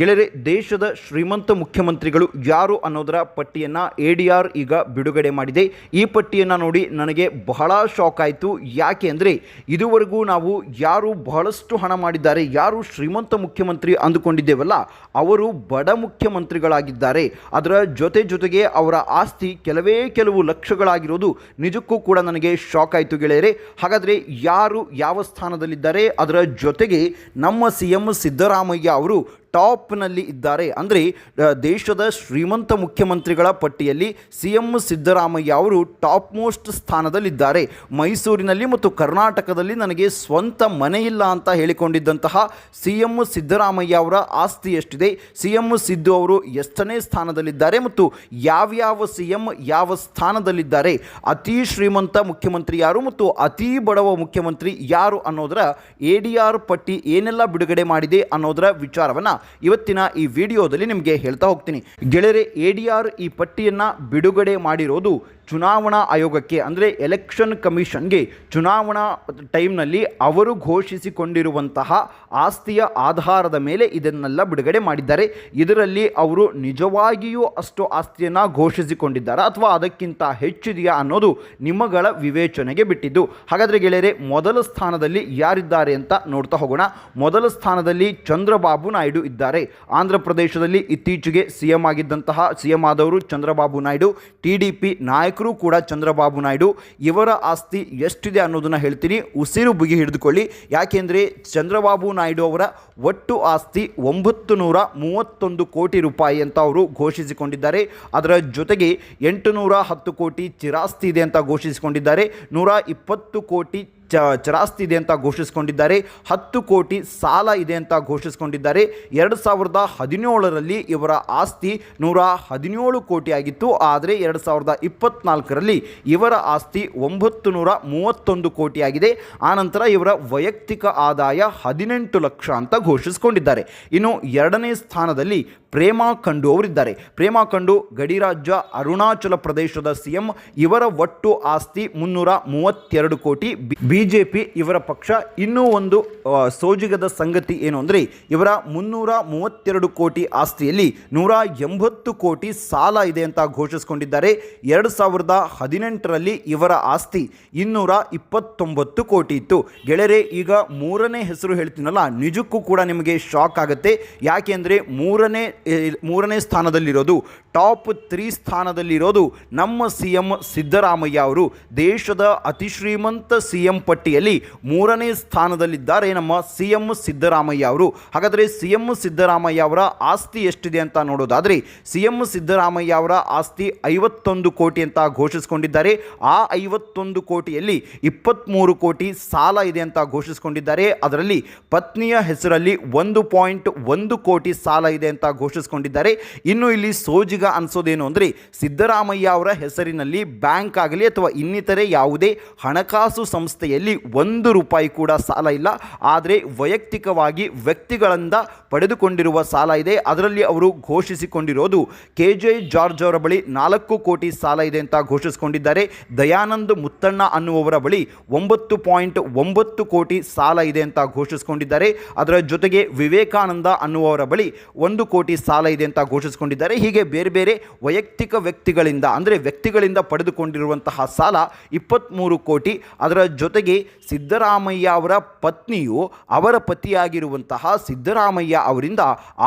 ಗೆಳೆಯರೆ, ದೇಶದ ಶ್ರೀಮಂತ ಮುಖ್ಯಮಂತ್ರಿಗಳು ಯಾರು ಅನ್ನೋದರ ಪಟ್ಟಿಯನ್ನು ಎ ಡಿ ಆರ್ ಈಗ ಬಿಡುಗಡೆ ಮಾಡಿದೆ. ಈ ಪಟ್ಟಿಯನ್ನು ನೋಡಿ ನನಗೆ ಬಹಳ ಶಾಕ್ ಆಯಿತು. ಯಾಕೆ ಅಂದರೆ, ಇದುವರೆಗೂ ನಾವು ಯಾರು ಬಹಳಷ್ಟು ಹಣ ಮಾಡಿದ್ದಾರೆ, ಯಾರು ಶ್ರೀಮಂತ ಮುಖ್ಯಮಂತ್ರಿ ಅಂದುಕೊಂಡಿದ್ದೇವಲ್ಲ, ಅವರು ಬಡ ಮುಖ್ಯಮಂತ್ರಿಗಳಾಗಿದ್ದಾರೆ. ಅದರ ಜೊತೆ ಜೊತೆಗೆ ಅವರ ಆಸ್ತಿ ಕೆಲವೇ ಕೆಲವು ಲಕ್ಷಗಳಾಗಿರೋದು ನಿಜಕ್ಕೂ ಕೂಡ ನನಗೆ ಶಾಕ್ ಆಯಿತು ಗೆಳೆಯರೆ. ಹಾಗಾದರೆ ಯಾರು ಯಾವ ಸ್ಥಾನದಲ್ಲಿದ್ದಾರೆ, ಅದರ ಜೊತೆಗೆ ನಮ್ಮ ಸಿ ಎಂ ಸಿದ್ದರಾಮಯ್ಯ ಅವರು ಟಾಪ್ನಲ್ಲಿ ಇದ್ದಾರೆ. ಅಂದರೆ ದೇಶದ ಶ್ರೀಮಂತ ಮುಖ್ಯಮಂತ್ರಿಗಳ ಪಟ್ಟಿಯಲ್ಲಿ ಸಿ ಎಂ ಸಿದ್ದರಾಮಯ್ಯ ಅವರು ಟಾಪ್ ಮೋಸ್ಟ್ ಸ್ಥಾನದಲ್ಲಿದ್ದಾರೆ. ಮೈಸೂರಿನಲ್ಲಿ ಮತ್ತು ಕರ್ನಾಟಕದಲ್ಲಿ ನನಗೆ ಸ್ವಂತ ಮನೆಯಿಲ್ಲ ಅಂತ ಹೇಳಿಕೊಂಡಿದ್ದಂತಹ ಸಿ ಎಂ ಸಿದ್ದರಾಮಯ್ಯ ಅವರ ಆಸ್ತಿ ಎಷ್ಟಿದೆ? ಸಿ ಎಂ ಸಿದ್ದು ಅವರು ಎಷ್ಟನೇ ಸ್ಥಾನದಲ್ಲಿದ್ದಾರೆ ಮತ್ತು ಯಾವ್ಯಾವ ಸಿ ಎಂ ಯಾವ ಸ್ಥಾನದಲ್ಲಿದ್ದಾರೆ? ಅತಿ ಶ್ರೀಮಂತ ಮುಖ್ಯಮಂತ್ರಿ ಯಾರು ಮತ್ತು ಅತಿ ಬಡವ ಮುಖ್ಯಮಂತ್ರಿ ಯಾರು ಅನ್ನೋದರ ಎ ಡಿ ಆರ್ ಪಟ್ಟಿ ಏನೆಲ್ಲ ಬಿಡುಗಡೆ ಮಾಡಿದೆ ಅನ್ನೋದರ ವಿಚಾರವನ್ನು ಇವತ್ತಿನ ಈ ವಿಡಿಯೋದಲ್ಲಿ ನಿಮಗೆ ಹೇಳ್ತಾ ಹೋಗ್ತೀನಿ. ಗೆಳೆಯರೆ ಎ ಈ ಪಟ್ಟಿಯನ್ನು ಬಿಡುಗಡೆ ಮಾಡಿರೋದು ಚುನಾವಣಾ ಆಯೋಗಕ್ಕೆ, ಅಂದರೆ ಎಲೆಕ್ಷನ್ ಕಮಿಷನ್ಗೆ ಚುನಾವಣಾ ಟೈಮ್ನಲ್ಲಿ ಅವರು ಘೋಷಿಸಿಕೊಂಡಿರುವಂತಹ ಆಸ್ತಿಯ ಆಧಾರದ ಮೇಲೆ ಇದನ್ನೆಲ್ಲ ಬಿಡುಗಡೆ ಮಾಡಿದ್ದಾರೆ. ಇದರಲ್ಲಿ ಅವರು ನಿಜವಾಗಿಯೂ ಅಷ್ಟು ಆಸ್ತಿಯನ್ನು ಘೋಷಿಸಿಕೊಂಡಿದ್ದಾರೆ ಅಥವಾ ಅದಕ್ಕಿಂತ ಹೆಚ್ಚಿದೆಯಾ ಅನ್ನೋದು ನಿಮ್ಮಗಳ ವಿವೇಚನೆಗೆ ಬಿಟ್ಟಿದ್ದು. ಹಾಗಾದರೆ ಗೆಳೆಯರೆ, ಮೊದಲ ಸ್ಥಾನದಲ್ಲಿ ಯಾರಿದ್ದಾರೆ ಅಂತ ನೋಡ್ತಾ ಹೋಗೋಣ. ಮೊದಲ ಸ್ಥಾನದಲ್ಲಿ ಚಂದ್ರಬಾಬು ನಾಯ್ಡು ಇದ್ದಾರೆ. ಆಂಧ್ರ ಪ್ರದೇಶದಲ್ಲಿ ಇತ್ತೀಚೆಗೆ ಸಿಎಂ ಆಗಿದ್ದಂತಹ ಸಿಎಂ ಆದವರು Chandrababu Naidu, T D P ನಾಯಕರು ಕೂಡ ಚಂದ್ರಬಾಬು ನಾಯ್ಡು ಇವರ ಆಸ್ತಿ ಎಷ್ಟಿದೆ ಅನ್ನೋದನ್ನು ಹೇಳ್ತೀನಿ. ಉಸಿರು ಬುಗಿ ಹಿಡಿದುಕೊಳ್ಳಿ. ಯಾಕೆಂದರೆ ಚಂದ್ರಬಾಬು ನಾಯ್ಡು ಅವರ ಒಟ್ಟು ಆಸ್ತಿ ಒಂಬತ್ತು ನೂರ ಮೂವತ್ತೊಂದು ಕೋಟಿ ರೂಪಾಯಿ ಅಂತ ಅವರು ಘೋಷಿಸಿಕೊಂಡಿದ್ದಾರೆ. ಅದರ ಜೊತೆಗೆ ಎಂಟು ನೂರ ಹತ್ತು ಕೋಟಿ ಚಿರಾಸ್ತಿ ಇದೆ ಅಂತ ಘೋಷಿಸಿಕೊಂಡಿದ್ದಾರೆ. ನೂರ ಇಪ್ಪತ್ತು ಕೋಟಿ ಚ ಚರಾಸ್ತಿ ಇದೆ ಅಂತ ಘೋಷಿಸಿಕೊಂಡಿದ್ದಾರೆ. ಹತ್ತು ಕೋಟಿ ಸಾಲ ಇದೆ ಅಂತ ಘೋಷಿಸಿಕೊಂಡಿದ್ದಾರೆ. ಎರಡು ಸಾವಿರದ ಹದಿನೇಳರಲ್ಲಿ ಇವರ ಆಸ್ತಿ ನೂರ ಹದಿನೇಳು ಕೋಟಿ ಆಗಿತ್ತು. ಆದರೆ ಎರಡು ಸಾವಿರದ ಇಪ್ಪತ್ನಾಲ್ಕರಲ್ಲಿ ಇವರ ಆಸ್ತಿ ಒಂಬತ್ತು ನೂರ ಮೂವತ್ತೊಂದು ಕೋಟಿ ಆಗಿದೆ. ಆನಂತರ ಇವರ ವೈಯಕ್ತಿಕ ಆದಾಯ ಹದಿನೆಂಟು ಲಕ್ಷ ಅಂತ ಘೋಷಿಸಿಕೊಂಡಿದ್ದಾರೆ. ಇನ್ನು ಎರಡನೇ ಸ್ಥಾನದಲ್ಲಿ ಪ್ರೇಮಾ ಖಂಡು ಅವರಿದ್ದಾರೆ. ಪ್ರೇಮಾ ಖಂಡು ಗಡಿ ರಾಜ್ಯ ಅರುಣಾಚಲ ಪ್ರದೇಶದ ಸಿಎಂ, ಇವರ ಒಟ್ಟು ಆಸ್ತಿ ಮುನ್ನೂರ ಮೂವತ್ತೆರಡು ಕೋಟಿ. ಬಿ ಜೆ ಪಿ ಇವರ ಪಕ್ಷ ಇನ್ನೂ ಒಂದು ಸೋಜಿಗದ ಸಂಗತಿ ಏನು ಅಂದರೆ, ಇವರ ಮುನ್ನೂರ ಮೂವತ್ತೆರಡು ಕೋಟಿ ಆಸ್ತಿಯಲ್ಲಿ ನೂರ ಎಂಬತ್ತು ಕೋಟಿ ಸಾಲ ಇದೆ ಅಂತ ಘೋಷಿಸಿಕೊಂಡಿದ್ದಾರೆ. ಎರಡು ಸಾವಿರದ ಹದಿನೆಂಟರಲ್ಲಿ ಇವರ ಆಸ್ತಿ ಇನ್ನೂರ ಇಪ್ಪತ್ತೊಂಬತ್ತು ಕೋಟಿ ಇತ್ತು. ಗೆಳೆಯರೆ, ಈಗ ಮೂರನೇ ಹೆಸರು ಹೇಳ್ತೀನಲ್ಲ, ನಿಜಕ್ಕೂ ಕೂಡ ನಿಮಗೆ ಶಾಕ್ ಆಗುತ್ತೆ. ಯಾಕೆಂದರೆ ಮೂರನೇ ಮೂರನೇ ಸ್ಥಾನದಲ್ಲಿರೋದು, ಟಾಪ್ ತ್ರೀ ಸ್ಥಾನದಲ್ಲಿರೋದು ನಮ್ಮ ಸಿ ಎಂ ಸಿದ್ದರಾಮಯ್ಯ ಅವರು. ದೇಶದ ಅತಿ ಶ್ರೀಮಂತ ಸಿ ಎಂ ಪಟ್ಟಿಯಲ್ಲಿ ಮೂರನೇ ಸ್ಥಾನದಲ್ಲಿದ್ದಾರೆ ನಮ್ಮ ಸಿ ಎಂ ಸಿದ್ದರಾಮಯ್ಯ ಅವರು. ಹಾಗಾದರೆ ಸಿ ಎಂ ಸಿದ್ದರಾಮಯ್ಯ ಅವರ ಆಸ್ತಿ ಎಷ್ಟಿದೆ ಅಂತ ನೋಡೋದಾದರೆ ಸಿ ಎಂ ಸಿದ್ದರಾಮಯ್ಯ ಅವರ ಆಸ್ತಿ ಐವತ್ತೊಂದು ಕೋಟಿ ಅಂತ ಘೋಷಿಸಿಕೊಂಡಿದ್ದಾರೆ. ಆ ಐವತ್ತೊಂದು ಕೋಟಿಯಲ್ಲಿ ಇಪ್ಪತ್ತ್ಮೂರು ಕೋಟಿ ಸಾಲ ಇದೆ ಅಂತ ಘೋಷಿಸಿಕೊಂಡಿದ್ದಾರೆ. ಅದರಲ್ಲಿ ಪತ್ನಿಯ ಹೆಸರಲ್ಲಿ ಒಂದು ಪಾಯಿಂಟ್ ಒಂದು ಕೋಟಿ ಸಾಲ ಇದೆ ಅಂತ ಘೋಷಿಸಿಕೊಂಡಿದ್ದಾರೆ. ಇನ್ನು ಇಲ್ಲಿ ಸೋಜಿಗ ಅನ್ಸೋದೇನು ಅಂದರೆ ಸಿದ್ದರಾಮಯ್ಯ ಅವರ ಹೆಸರಿನಲ್ಲಿ ಬ್ಯಾಂಕ್ ಆಗಲಿ ಅಥವಾ ಇನ್ನಿತರೆ ಯಾವುದೇ ಹಣಕಾಸು ಸಂಸ್ಥೆಯಲ್ಲಿ ಒಂದು ರೂಪಾಯಿ ಕೂಡ ಸಾಲ ಇಲ್ಲ. ಆದರೆ ವೈಯಕ್ತಿಕವಾಗಿ ವ್ಯಕ್ತಿಗಳಿಂದ ಪಡೆದುಕೊಂಡಿರುವ ಸಾಲ ಇದೆ. ಅದರಲ್ಲಿ ಅವರು ಘೋಷಿಸಿಕೊಂಡಿರೋದು ಕೆ ಜಾರ್ಜ್ ಅವರ ಬಳಿ ನಾಲ್ಕು ಕೋಟಿ ಸಾಲ ಇದೆ ಅಂತ ಘೋಷಿಸಿಕೊಂಡಿದ್ದಾರೆ. ದಯಾನಂದ್ ಮುತ್ತಣ್ಣ ಅನ್ನುವವರ ಬಳಿ ಒಂಬತ್ತು ಪಾಯಿಂಟ್ ಒಂಬತ್ತು ಕೋಟಿ ಸಾಲ ಇದೆ ಅಂತ ಘೋಷಿಸಿಕೊಂಡಿದ್ದಾರೆ. ಅದರ ಜೊತೆಗೆ ವಿವೇಕಾನಂದ ಅನ್ನುವವರ ಬಳಿ ಒಂದು ಕೋಟಿ ಸಾಲ ಇದೆ ಅಂತ ಘೋಷಿಸಿಕೊಂಡಿದ್ದಾರೆ. ಹೀಗೆ ಬೇರೆ ಬೇರೆ ವೈಯಕ್ತಿಕ ವ್ಯಕ್ತಿಗಳಿಂದ, ಅಂದರೆ ವ್ಯಕ್ತಿಗಳಿಂದ ಪಡೆದುಕೊಂಡಿರುವಂತಹ ಸಾಲ ಇಪ್ಪತ್ತ್ಮೂರು ಕೋಟಿ. ಅದರ ಜೊತೆಗೆ ಸಿದ್ದರಾಮಯ್ಯ ಅವರ ಪತ್ನಿಯು ಅವರ ಪತಿಯಾಗಿರುವಂತಹ ಸಿದ್ದರಾಮಯ್ಯ ಅವರಿಂದ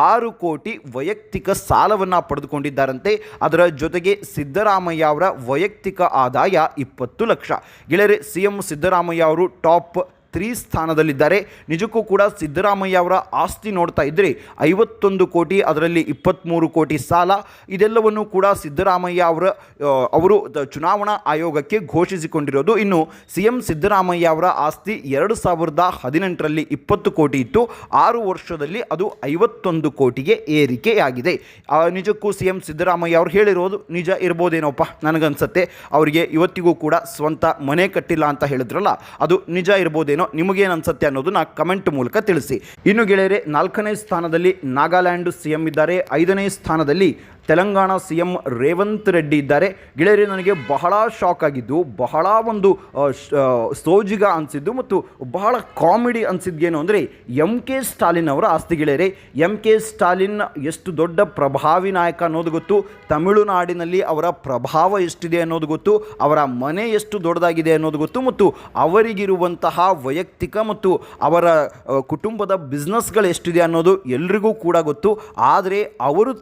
ಆರು ಕೋಟಿ ವೈಯಕ್ತಿಕ ಸಾಲವನ್ನು ಪಡೆದುಕೊಂಡಿದ್ದಾರಂತೆ. ಅದರ ಜೊತೆಗೆ ಸಿದ್ದರಾಮಯ್ಯ ಅವರ ವೈಯಕ್ತಿಕ ಆದಾಯ ಇಪ್ಪತ್ತು ಲಕ್ಷ. ಗೆಳೆಯರೆ ಸಿ ಎಂ ಸಿದ್ದರಾಮಯ್ಯ ಅವರು ಟಾಪ್ ತ್ರೀ ಸ್ಥಾನದಲ್ಲಿದ್ದಾರೆ. ನಿಜಕ್ಕೂ ಕೂಡ ಸಿದ್ದರಾಮಯ್ಯ ಅವರ ಆಸ್ತಿ ನೋಡ್ತಾ ಇದ್ದರೆ ಐವತ್ತೊಂದು ಕೋಟಿ, ಅದರಲ್ಲಿ ಇಪ್ಪತ್ತ್ಮೂರು ಕೋಟಿ ಸಾಲ. ಇದೆಲ್ಲವನ್ನು ಕೂಡ ಸಿದ್ದರಾಮಯ್ಯ ಅವರ ಅವರು ಚುನಾವಣಾ ಆಯೋಗಕ್ಕೆ ಘೋಷಿಸಿಕೊಂಡಿರೋದು. ಇನ್ನು ಸಿ ಎಂ ಸಿದ್ದರಾಮಯ್ಯ ಅವರ ಆಸ್ತಿ ಎರಡು ಸಾವಿರದ ಹದಿನೆಂಟರಲ್ಲಿ ಇಪ್ಪತ್ತು ಕೋಟಿ ಇತ್ತು. ಆರು ವರ್ಷದಲ್ಲಿ ಅದು ಐವತ್ತೊಂದು ಕೋಟಿಗೆ ಏರಿಕೆಯಾಗಿದೆ. ನಿಜಕ್ಕೂ ಸಿ ಎಂ ಸಿದ್ದರಾಮಯ್ಯ ಅವರು ಹೇಳಿರೋದು ನಿಜ ಇರ್ಬೋದೇನೋಪ್ಪ ನನಗನ್ಸುತ್ತೆ. ಅವರಿಗೆ ಇವತ್ತಿಗೂ ಕೂಡ ಸ್ವಂತ ಮನೆ ಕಟ್ಟಿಲ್ಲ ಅಂತ ಹೇಳಿದ್ರಲ್ಲ, ಅದು ನಿಜ ಇರ್ಬೋದೇನೋ. ನಿಮಗೇನು ಅನ್ಸುತ್ತೆ ಅನ್ನೋದನ್ನ ಕಮೆಂಟ್ ಮೂಲಕ ತಿಳಿಸಿ. ಇನ್ನು ಗೆಳೆಯರೆ, ನಾಲ್ಕನೇ ಸ್ಥಾನದಲ್ಲಿ ನಾಗಾಲ್ಯಾಂಡ್ ಸಿಎಂ ಇದ್ದಾರೆ. ಐದನೇ ಸ್ಥಾನದಲ್ಲಿ ತೆಲಂಗಾಣ ಸಿ ಎಂ ರೇವಂತ್ ರೆಡ್ಡಿ ಇದ್ದಾರೆ. ಗೆಳೆಯರೆ, ನನಗೆ ಬಹಳ ಶಾಕ್ ಆಗಿದ್ದು, ಬಹಳ ಒಂದು ಸೋಜಿಗ ಅನಿಸಿದ್ದು ಮತ್ತು ಬಹಳ ಕಾಮಿಡಿ ಅನಿಸಿದ್ದೇನು ಅಂದರೆ ಎಂ ಕೆ ಸ್ಟಾಲಿನ್ ಅವರ ಆಸ್ತಿ ಗೆಳೆಯರೆ. ಎಂ ಕೆ ಸ್ಟಾಲಿನ್ ಎಷ್ಟು ದೊಡ್ಡ ಪ್ರಭಾವಿ ನಾಯಕ ಅನ್ನೋದು ಗೊತ್ತು. ತಮಿಳುನಾಡಿನಲ್ಲಿ ಅವರ ಪ್ರಭಾವ ಎಷ್ಟಿದೆ ಅನ್ನೋದು ಗೊತ್ತು. ಅವರ ಮನೆ ಎಷ್ಟು ದೊಡ್ಡದಾಗಿದೆ ಅನ್ನೋದು ಗೊತ್ತು ಮತ್ತು ಅವರಿಗಿರುವಂತಹ ವೈಯಕ್ತಿಕ ಮತ್ತು ಅವರ ಕುಟುಂಬದ ಬಿಸ್ನೆಸ್ಗಳು ಎಷ್ಟಿದೆ ಅನ್ನೋದು ಎಲ್ರಿಗೂ ಕೂಡ ಗೊತ್ತು. ಆದರೆ ಅವರು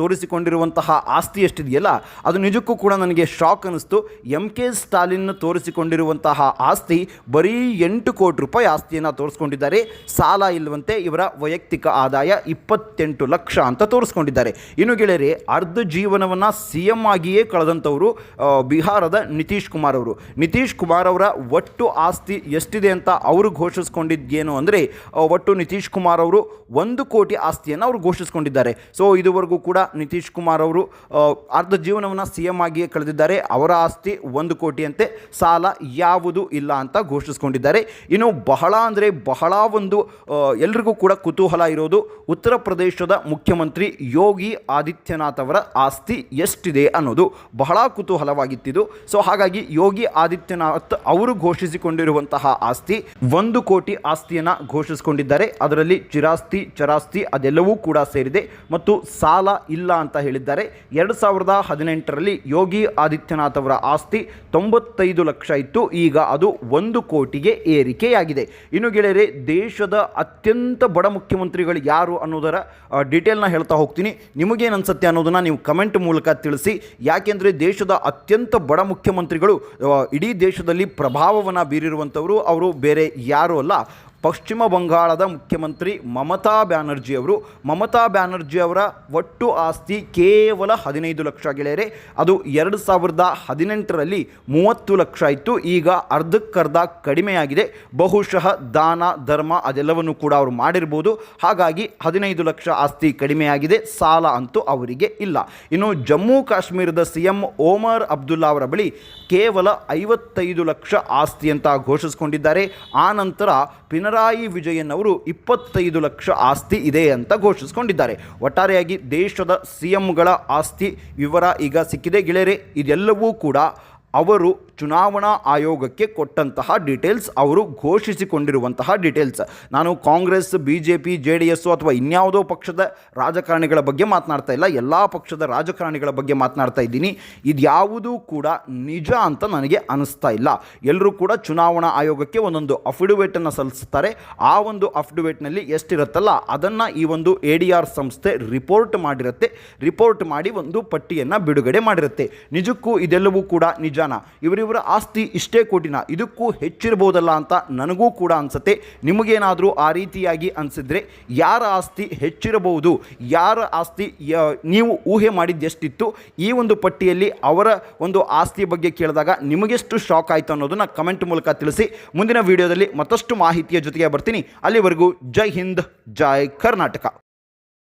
ತೋರಿಸಿ ತೋರಿಸಿಕೊಂಡಿರುವಂತಹ ಆಸ್ತಿ ಎಷ್ಟಿದೆಯಲ್ಲ, ಅದು ನಿಜಕ್ಕೂ ಕೂಡ ನನಗೆ ಶಾಕ್ ಅನ್ನಿಸ್ತು. ಎಂ ಕೆ ಸ್ಟಾಲಿನ್ ತೋರಿಸಿಕೊಂಡಿರುವಂತಹ ಆಸ್ತಿ ಬರೀ ಎಂಟು ಕೋಟಿ ರೂಪಾಯಿ ಆಸ್ತಿಯನ್ನು ತೋರಿಸ್ಕೊಂಡಿದ್ದಾರೆ. ಸಾಲ ಇಲ್ಲವಂತೆ ಇವರ ವೈಯಕ್ತಿಕ ಆದಾಯ ಇಪ್ಪತ್ತೆಂಟು ಲಕ್ಷ ಅಂತ ತೋರಿಸ್ಕೊಂಡಿದ್ದಾರೆ. ಇನ್ನು ಗೆಳೆಯರೆ, ಅರ್ಧ ಜೀವನವನ್ನು ಸಿ ಎಂ ಆಗಿಯೇ ಕಳೆದಂಥವರು ಬಿಹಾರದ ನಿತೀಶ್ ಕುಮಾರ್ ಅವರು. ನಿತೀಶ್ ಕುಮಾರ್ ಅವರ ಒಟ್ಟು ಆಸ್ತಿ ಎಷ್ಟಿದೆ ಅಂತ ಅವರು ಘೋಷಿಸ್ಕೊಂಡಿದ್ದೇನು ಅಂದರೆ ಒಟ್ಟು ನಿತೀಶ್ ಕುಮಾರ್ ಅವರು ಒಂದು ಕೋಟಿ ಆಸ್ತಿಯನ್ನು ಅವರು ಘೋಷಿಸ್ಕೊಂಡಿದ್ದಾರೆ. ಸೊ, ಇದುವರೆಗೂ ಕೂಡ ನಿತೀಶ್ ಅವರು ಅರ್ಧ ಜೀವನವನ್ನು ಸಿ ಎಂ ಆಗಿಯೇ ಕಳೆದಿದ್ದಾರೆ. ಅವರ ಆಸ್ತಿ ಒಂದು ಕೋಟಿಯಂತೆ, ಸಾಲ ಯಾವುದು ಇಲ್ಲ ಅಂತ ಘೋಷಿಸ್ಕೊಂಡಿದ್ದಾರೆ. ಇನ್ನು ಬಹಳ ಅಂದರೆ ಬಹಳ ಒಂದು ಎಲ್ರಿಗೂ ಕೂಡ ಕುತೂಹಲ ಇರೋದು, ಉತ್ತರ ಪ್ರದೇಶದ ಮುಖ್ಯಮಂತ್ರಿ ಯೋಗಿ ಆದಿತ್ಯನಾಥ್ ಅವರ ಆಸ್ತಿ ಎಷ್ಟಿದೆ ಅನ್ನೋದು. ಬಹಳ ಕುತೂಹಲವಾಗಿತ್ತಿದ್ದು ಸೊ, ಹಾಗಾಗಿ ಯೋಗಿ ಆದಿತ್ಯನಾಥ್ ಅವರು ಘೋಷಿಸಿಕೊಂಡಿರುವಂತಹ ಆಸ್ತಿ ಒಂದು ಕೋಟಿ ಆಸ್ತಿಯನ್ನು ಘೋಷಿಸಿಕೊಂಡಿದ್ದಾರೆ. ಅದರಲ್ಲಿ ಚಿರಾಸ್ತಿ, ಚರಾಸ್ತಿ ಅದೆಲ್ಲವೂ ಕೂಡ ಸೇರಿದೆ. ಮತ್ತು ಸಾಲ ಇಲ್ಲ ಅಂತ ಹೇಳಿದ್ದಾರೆ. ಎರಡು ಸಾವಿರದ ಹದಿನೆಂಟರಲ್ಲಿ ಯೋಗಿ ಆದಿತ್ಯನಾಥ್ ಅವರ ಆಸ್ತಿ ತೊಂಬತ್ತೈದು ಲಕ್ಷ ಇತ್ತು. ಈಗ ಅದು ಒಂದು ಕೋಟಿಗೆ ಏರಿಕೆಯಾಗಿದೆ. ಇನ್ನು ಗೆಳೆಯರೆ, ದೇಶದ ಅತ್ಯಂತ ಬಡ ಮುಖ್ಯಮಂತ್ರಿಗಳು ಯಾರು ಅನ್ನೋದರ ಡೀಟೇಲ್ನ ಹೇಳ್ತಾ ಹೋಗ್ತೀನಿ. ನಿಮಗೇನು ಅನ್ಸುತ್ತೆ ಅನ್ನೋದನ್ನು ನೀವು ಕಮೆಂಟ್ ಮೂಲಕ ತಿಳಿಸಿ. ಯಾಕೆಂದರೆ ದೇಶದ ಅತ್ಯಂತ ಬಡ ಮುಖ್ಯಮಂತ್ರಿಗಳು ಇಡೀ ದೇಶದಲ್ಲಿ ಪ್ರಭಾವವನ್ನು ಬೀರಿರುವಂಥವರು, ಅವರು ಬೇರೆ ಯಾರೂ ಅಲ್ಲ. ಪಶ್ಚಿಮ ಬಂಗಾಳದ ಮುಖ್ಯಮಂತ್ರಿ ಮಮತಾ ಬ್ಯಾನರ್ಜಿ ಅವರು ಮಮತಾ ಬ್ಯಾನರ್ಜಿ ಅವರ ಒಟ್ಟು ಆಸ್ತಿ ಕೇವಲ ಹದಿನೈದು ಲಕ್ಷ ಗೆಳೆಯರೆ, ಅದು ಎರಡು ಸಾವಿರದ ಹದಿನೆಂಟರಲ್ಲಿ ಮೂವತ್ತು ಲಕ್ಷ ಇತ್ತು, ಈಗ ಅರ್ಧಕ್ಕರ್ಧ ಕಡಿಮೆಯಾಗಿದೆ. ಬಹುಶಃ ದಾನ, ಧರ್ಮ ಅದೆಲ್ಲವನ್ನು ಕೂಡ ಅವರು ಮಾಡಿರ್ಬೋದು. ಹಾಗಾಗಿ ಹದಿನೈದು ಲಕ್ಷ ಆಸ್ತಿ ಕಡಿಮೆಯಾಗಿದೆ, ಸಾಲ ಅಂತೂ ಅವರಿಗೆ ಇಲ್ಲ. ಇನ್ನು ಜಮ್ಮು ಕಾಶ್ಮೀರದ ಸಿ ಎಂ ಓಮರ್ ಅಬ್ದುಲ್ಲಾ ಅವರ ಬಳಿ ಕೇವಲ ಐವತ್ತೈದು ಲಕ್ಷ ಆಸ್ತಿ ಅಂತ ಘೋಷಿಸಿಕೊಂಡಿದ್ದಾರೆ. ಆ ನಂತರ ಪಿನರಾಯಿ ವಿಜಯನ್ ಅವರು ಇಪ್ಪತ್ತೈದು ಲಕ್ಷ ಆಸ್ತಿ ಇದೆ ಅಂತ ಘೋಷಿಸಿಕೊಂಡಿದ್ದಾರೆ. ಒಟ್ಟಾರೆಯಾಗಿ ದೇಶದ ಸಿ ಎಂಗಳ ಆಸ್ತಿ ವಿವರ ಈಗ ಸಿಕ್ಕಿದೆ ಗೆಳೆಯರೆ, ಇದೆಲ್ಲವೂ ಕೂಡ ಅವರು ಚುನಾವಣಾ ಆಯೋಗಕ್ಕೆ ಕೊಟ್ಟಂತಹ ಡೀಟೇಲ್ಸ್ ಅವರು ಘೋಷಿಸಿಕೊಂಡಿರುವಂತಹ ಡೀಟೇಲ್ಸ್ ನಾನು Congress B J P J D S ಅಥವಾ ಇನ್ಯಾವುದೋ ಪಕ್ಷದ ರಾಜಕಾರಣಿಗಳ ಬಗ್ಗೆ ಮಾತನಾಡ್ತಾ ಇಲ್ಲ. ಎಲ್ಲ ಪಕ್ಷದ ರಾಜಕಾರಣಿಗಳ ಬಗ್ಗೆ ಮಾತನಾಡ್ತಾ ಇದ್ದೀನಿ. ಇದ್ಯಾವುದೂ ಕೂಡ ನಿಜ ಅಂತ ನನಗೆ ಅನಿಸ್ತಾ ಇಲ್ಲ. ಎಲ್ಲರೂ ಕೂಡ ಚುನಾವಣಾ ಆಯೋಗಕ್ಕೆ ಒಂದೊಂದು ಅಫಿಡವಿಟನ್ನು ಸಲ್ಲಿಸ್ತಾರೆ. ಆ ಒಂದು ಅಫಿಡವಿಟ್ನಲ್ಲಿ ಎಷ್ಟಿರುತ್ತಲ್ಲ, ಅದನ್ನು ಈ ಒಂದು ಎ ಡಿ ಆರ್ ಸಂಸ್ಥೆ ರಿಪೋರ್ಟ್ ಮಾಡಿರುತ್ತೆ. ರಿಪೋರ್ಟ್ ಮಾಡಿ ಒಂದು ಪಟ್ಟಿಯನ್ನು ಬಿಡುಗಡೆ ಮಾಡಿರುತ್ತೆ. ನಿಜಕ್ಕೂ ಇದೆಲ್ಲವೂ ಕೂಡ ನಿಜಾನ ಇವರಿವರ ಆಸ್ತಿ ಇಷ್ಟೇ ಕೋಟಿನ. ಇದಕ್ಕೂ ಹೆಚ್ಚಿರ್ಬೋದಲ್ಲ ಅಂತ ನನಗೂ ಕೂಡ ಅನಿಸುತ್ತೆ. ನಿಮಗೇನಾದರೂ ಆ ರೀತಿಯಾಗಿ ಅನಿಸಿದ್ರೆ ಯಾರ ಆಸ್ತಿ ಹೆಚ್ಚಿರಬಹುದು? ಯಾರ ಆಸ್ತಿ ನೀವು ಊಹೆ ಮಾಡಿದ್ದೆಷ್ಟಿತ್ತು? ಈ ಒಂದು ಪಟ್ಟಿಯಲ್ಲಿ ಅವರ ಒಂದು ಆಸ್ತಿ ಬಗ್ಗೆ ಕೇಳಿದಾಗ ನಿಮಗೆಷ್ಟು ಶಾಕ್ ಆಯಿತು ಅನ್ನೋದನ್ನು ಕಮೆಂಟ್ ಮೂಲಕ ತಿಳಿಸಿ. ಮುಂದಿನ ವಿಡಿಯೋದಲ್ಲಿ ಮತ್ತಷ್ಟು ಮಾಹಿತಿಯ ಜೊತೆಗೆ ಬರ್ತೀನಿ. ಅಲ್ಲಿವರೆಗೂ ಜೈ ಹಿಂದ್, ಜೈ ಕರ್ನಾಟಕ.